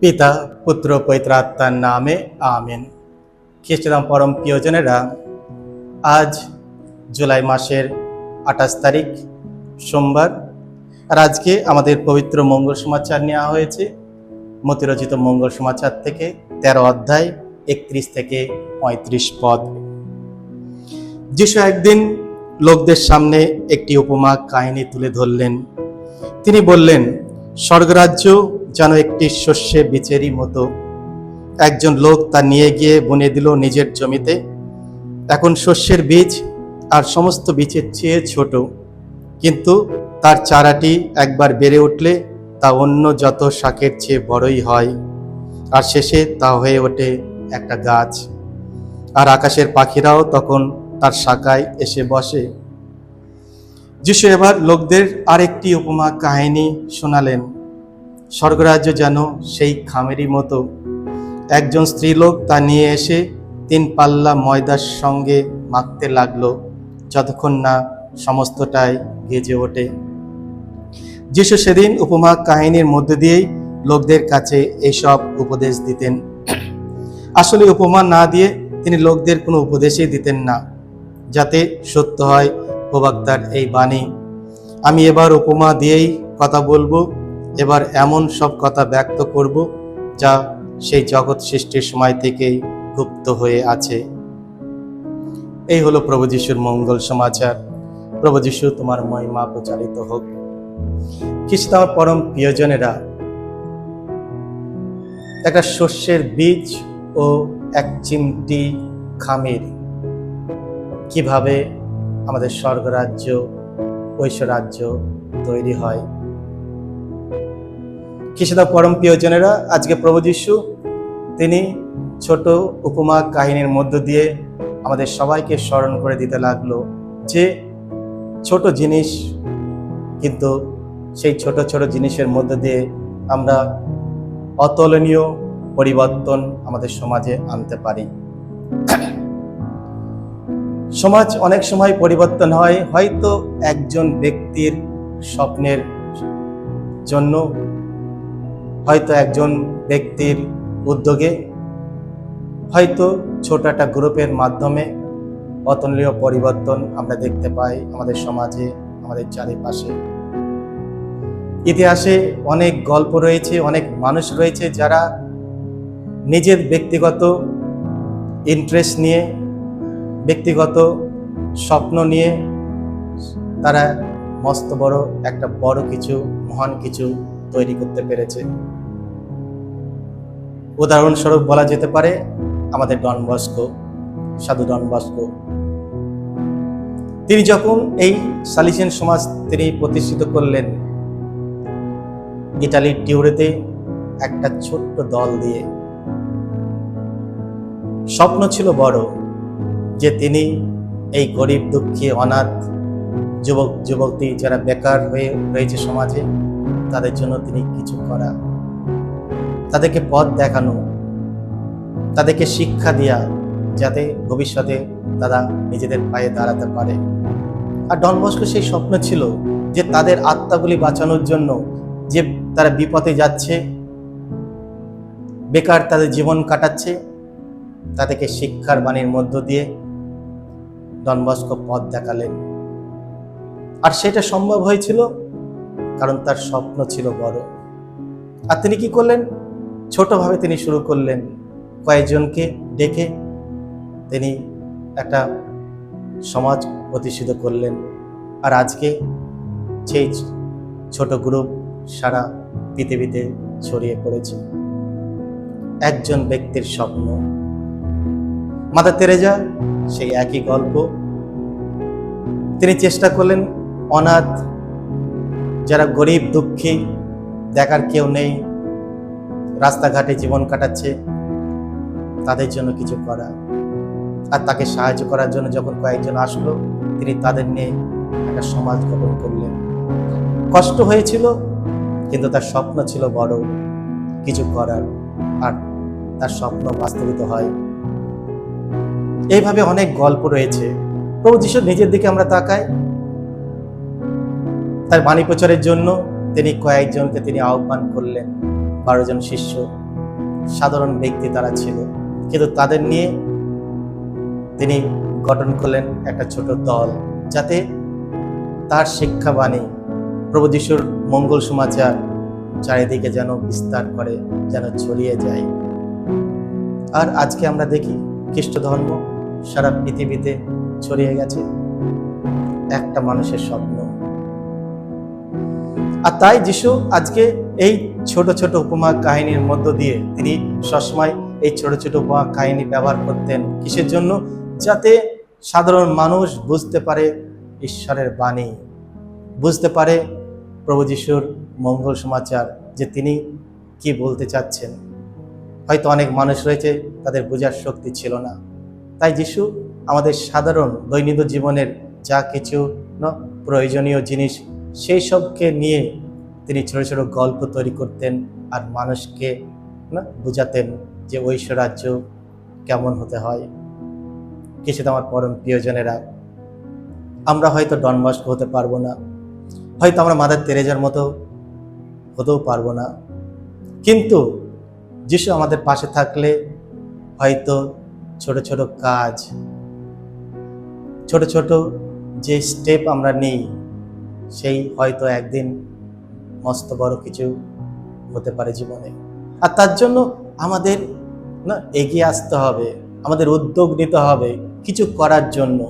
পিতা, পুত্র পৈত্রাত্মার নামে আমেন। খ্রিস্টান পরম প্রিয়জনেরা, আজ জুলাই মাসের আঠাশ তারিখ, সোমবার। আর আজকে আমাদের পবিত্র মঙ্গল সমাচার নেওয়া হয়েছে। মতিরচিত মঙ্গল সমাচার থেকে তেরো অধ্যায় একত্রিশ থেকে পঁয়ত্রিশ পদ। যিশু একদিন লোকদের সামনে একটি উপমা কাহিনী তুলে ধরলেন। তিনি বললেন স্বর্গরাজ্য যেন একটি শস্যে বীচেরই মতো। একজন লোক তা নিয়ে গিয়ে বুনে দিল নিজের জমিতে। এখন শস্যের বীজ আর সমস্ত বীজের চেয়ে ছোট। কিন্তু তার চারাটি একবার বেড়ে উঠলে তা অন্য যত শাকের চেয়ে বড়ই হয়। আর শেষে তা হয়ে ওঠে একটা গাছ। আর আকাশের পাখিরাও তখন তার শাখায় এসে বসে। যিশু এবার লোকদের আরেকটি উপমা কাহিনী শোনালেন। স্বর্গরাজ্য যেন সেই খামেরই মতো। একজন স্ত্রীলোক তা নিয়ে এসে তিন পাল্লা ময়দার সঙ্গে মাখতে লাগল, যতক্ষণ না সমস্তটাই গেজে ওঠে। যিশু সেদিন উপমা কাহিনীর মধ্যে দিয়েই লোকদের কাছে এইসব উপদেশ দিতেন। আসলে উপমা না দিয়ে তিনি লোকদের কোনো উপদেশই দিতেন না, যাতে সত্য হয় প্রবক্তার এই বাণী। আমি এবার উপমা দিয়েই কথা বলব, এবার এমন সব কথা ব্যক্ত করব, যা সেই জগৎ সৃষ্টির সময় থেকেই গুপ্ত হয়ে আছে। এই হলো প্রভু যিশুর মঙ্গল সমাচার। প্রভু যিশু তোমার মহিমা প্রচারিত হোক। খ্রিস্ট পরম প্রিয়জনেরা, একটা শস্যের বীজ ও এক চিমটি খামির। কীভাবে আমাদের স্বর্গরাজ্য, ঐশ্বরাজ্য তৈরি হয়। খ্রিস্ট পরম প্রিয়জনেরা, আজকে প্রভু যিশু, তিনি ছোট উপমা কাহিনীর মধ্য দিয়ে আমাদের সবাইকে স্মরণ করে দিতে লাগল যে, ছোট জিনিস কিন্তু সেই ছোট ছোট জিনিসের মধ্য দিয়ে আমরা অতুলনীয় পরিবর্তন আমাদের সমাজে আনতে পারি। সমাজ অনেক সময় পরিবর্তন হয়, হয়তো একজন ব্যক্তির স্বপ্নের জন্য, হয়তো একজন ব্যক্তির উদ্যোগে, হয়তো ছোট একটা গ্রুপের মাধ্যমে অতুলনীয় পরিবর্তন আমরা দেখতে পাই আমাদের সমাজে, আমাদের চারিপাশে। ইতিহাসে অনেক গল্প রয়েছে, অনেক মানুষ রয়েছে যারা নিজের ব্যক্তিগত ইন্টারেস্ট নিয়ে ব্যক্তিগত স্বপ্ন নিয়ে তারা মস্ত বড় একটা বড় কিছু, মহান কিছু তৈরি করতে পেরেছে। উদাহরণস্বরূপ বলা যেতে পারে আমাদের ডন বস্কো, সাধু ডন বস্কো। তিনি যখন এই সালিসিয়ান সমাজ তিনি প্রতিষ্ঠিত করলেন ইটালির টিউরেতে একটা ছোট্ট দল দিয়ে। স্বপ্ন ছিল বড় যে তিনি এই গরিব, দুঃখী, অনাথ যুবক, যুবতী যারা বেকার হয়ে রয়েছে সমাজে, তাদের জন্য তিনি কিছু করা। তাদেরকে পথ দেখানো, তাদেরকে শিক্ষা দেওয়া যাতে ভবিষ্যতে তারা নিজেদের পায়ে দাঁড়াতে পারে। আর ডন বস্কো সেই স্বপ্ন ছিল যে তাদের আত্মাগুলি বাঁচানোর জন্য যে তারা বিপদে যাচ্ছে, বেকার তাদের জীবন কাটাচ্ছে, তাদেরকে শিক্ষার বাণীর মধ্য দিয়ে ডন বস্কো পথ দেখালেন। আর সেটা সম্ভব হয়েছিল কারণ তার স্বপ্ন ছিল বড়। আর তিনি কি করলেন? ছোটভাবে তিনি শুরু করলেন। কয়েকজনকে ডেকে তিনি একটা সমাজ প্রতিষ্ঠিত করলেন। আর আজকে সেই ছোট গ্রুপ সারা পৃথিবীতে ছড়িয়ে পড়েছে। একজন ব্যক্তির স্বপ্ন। মাতা তেরেজা, সেই একই গল্প তিনি চেষ্টা করলেন অনাথ, যারা গরিব, দুঃখী, দেখার কেউ নেই, রাস্তাঘাটে জীবন কাটাচ্ছে, তাদের জন্য কিছু করা। আর তাকে সাহায্য করার জন্য যখন কয়েকজন আসলো, তিনি তাদের নিয়ে একটা সমাজ গঠন করলেন। কষ্ট হয়েছিল, কিন্তু তার স্বপ্ন ছিল বড়, কিছু করার। আর তার স্বপ্ন বাস্তবিত হয়। এইভাবে অনেক গল্প রয়েছে। প্রভু যিশু নিজের দিকে আমরা তাকাই। তার বাণী প্রচারের জন্য তিনি কয়েকজনকে তিনি আহ্বান করলেন। বারো জন শিষ্য, সাধারণ ব্যক্তি তারা ছিল। কিন্তু তাদের নিয়ে তিনি গঠন করলেন একটা ছোট দল যাতে তার শিক্ষাবাণী প্রভু যিশুর মঙ্গল সমাচার চারিদিকে যেন বিস্তার করে, যেন ছড়িয়ে যায়। আর আজকে আমরা দেখি খ্রিস্ট ধর্ম সারা পৃথিবীতে ছড়িয়ে গেছে। একটা মানুষের স্বপ্ন। আর তাই যিশু আজকে এই ছোট ছোট উপমা কাহিনীর মধ্য দিয়ে তিনি সবসময় এই ছোট ছোট উপমা কাহিনী ব্যবহার করতেন কিসের জন্য? যাতে সাধারণ মানুষ বুঝতে পারে ঈশ্বরের বাণী। বুঝতে পারে প্রভু যিশুর মঙ্গল সমাচার যে তিনি কি বলতে চাচ্ছেন। হয়তো অনেক মানুষ রয়েছে, তাদের বোঝার শক্তি ছিল না। তাই যিশু আমাদের সাধারণ দৈনন্দিন জীবনের যা কিছু প্রয়োজনীয় জিনিস, সেই সবকে নিয়ে তিনি ছোট ছোট গল্প তৈরি করতেন আর মানুষকে, না, বুঝাতেন যে ঐশ্বরাজ্য কেমন হতে হয়। কিছু আমার পরম প্রিয়জনেরা। আমরা হয়তো ডনমাস্ক হতে পারব না। হয়তো আমরা মাদার তেরেজার মতো হতেও পারব না। কিন্তু যিশু আমাদের পাশে থাকলে হয়তো ছোট ছোট কাজ ছোট ছোট যে স্টেপ আমরা নিই, সেই হয়তো একদিন মস্ত বড় কিছু হতে পারে জীবনে। আর তার জন্য আমাদের না এগিয়ে আসতে হবে, আমাদের উদ্যোগ নিতে হবে কিছু করার জন্য।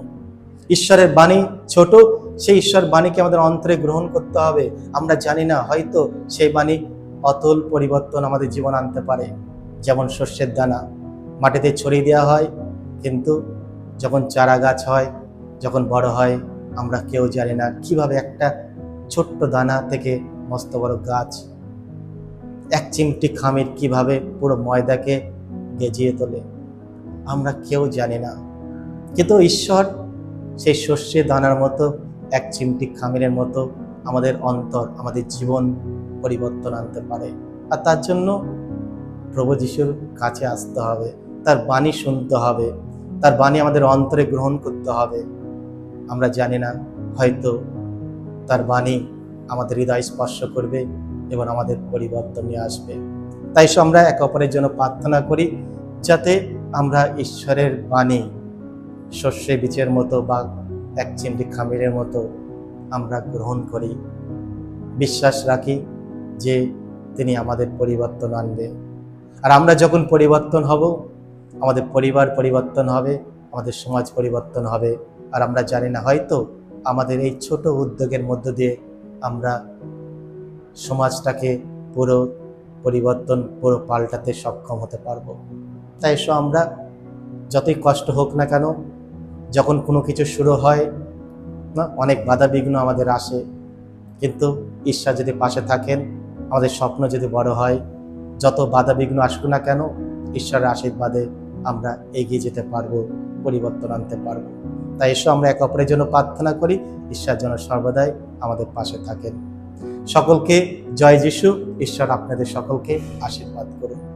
ঈশ্বরের বাণী ছোট, সেই ঈশ্বর বাণীকে আমাদের অন্তরে গ্রহণ করতে হবে। আমরা জানি না হয়তো সেই বাণী অতল পরিবর্তন আমাদের জীবন আনতে পারে। যেমন শস্যের দানা, মাটিতে ছড়িয়ে দেওয়া হয়, কিন্তু যখন চারা গাছ হয় যখন বড় হয়, আমরা কেউ জানি না কীভাবে একটা ছোট্ট দানা থেকে মস্ত বড় গাছ, এক চিমটি খামির কীভাবে পুরো ময়দাকে গেজিয়ে তোলে, আমরা কেউ জানি না। কিন্তু ঈশ্বর সেই শস্যে দানার মতো, এক চিমটি খামিরের মতো আমাদের অন্তর, আমাদের জীবন পরিবর্তন আনতে পারে। আর তার জন্য প্রভু যিশুর কাছে আসতে হবে, তার বাণী শুনতে হবে, তার বাণী আমাদের অন্তরে গ্রহণ করতে হবে। আমরা জানি না, হয়তো তার বাণী আমাদের হৃদয় স্পর্শ করবে এবং আমাদের পরিবর্তন নিয়ে আসবে। তাই সে আমরা একে অপরের জন্য প্রার্থনা করি যাতে আমরা ঈশ্বরের বাণী শস্যে বীজের মতো বা এক চিমটি খামিরের মতো আমরা গ্রহণ করি। বিশ্বাস রাখি যে তিনি আমাদের পরিবর্তন আনবে। আর আমরা যখন পরিবর্তন হব, আমাদের পরিবার পরিবর্তন হবে, আমাদের সমাজ পরিবর্তন হবে। আর আমরা জানি না, হয়তো আমাদের এই ছোট উদ্যোগের মধ্য দিয়ে আমরা সমাজটাকে পুরো পরিবর্তন, পুরো পাল্টাতে সক্ষম হতে পারব। তাই এসো আমরা, যতই কষ্ট হোক না কেন, যখন কোনো কিছু শুরু হয়, না, অনেক বাধা বিঘ্ন আমাদের আসে। কিন্তু ঈশ্বর যদি পাশে থাকেন, আমাদের স্বপ্ন যদি বড় হয়, যত বাধা বিঘ্ন আসুক না কেন, ঈশ্বরের আশীর্বাদে আমরা এগিয়ে যেতে পারব। পরিবর্তন আনতে পারব। তাই এসো, আমরা এক অপরের জন্য প্রার্থনা করি। ঈশ্বর যেন সর্বদাই আমাদের পাশে থাকেন। সকলকে জয় যিশু। ঈশ্বর আপনাদের সকলকে আশীর্বাদ করুন।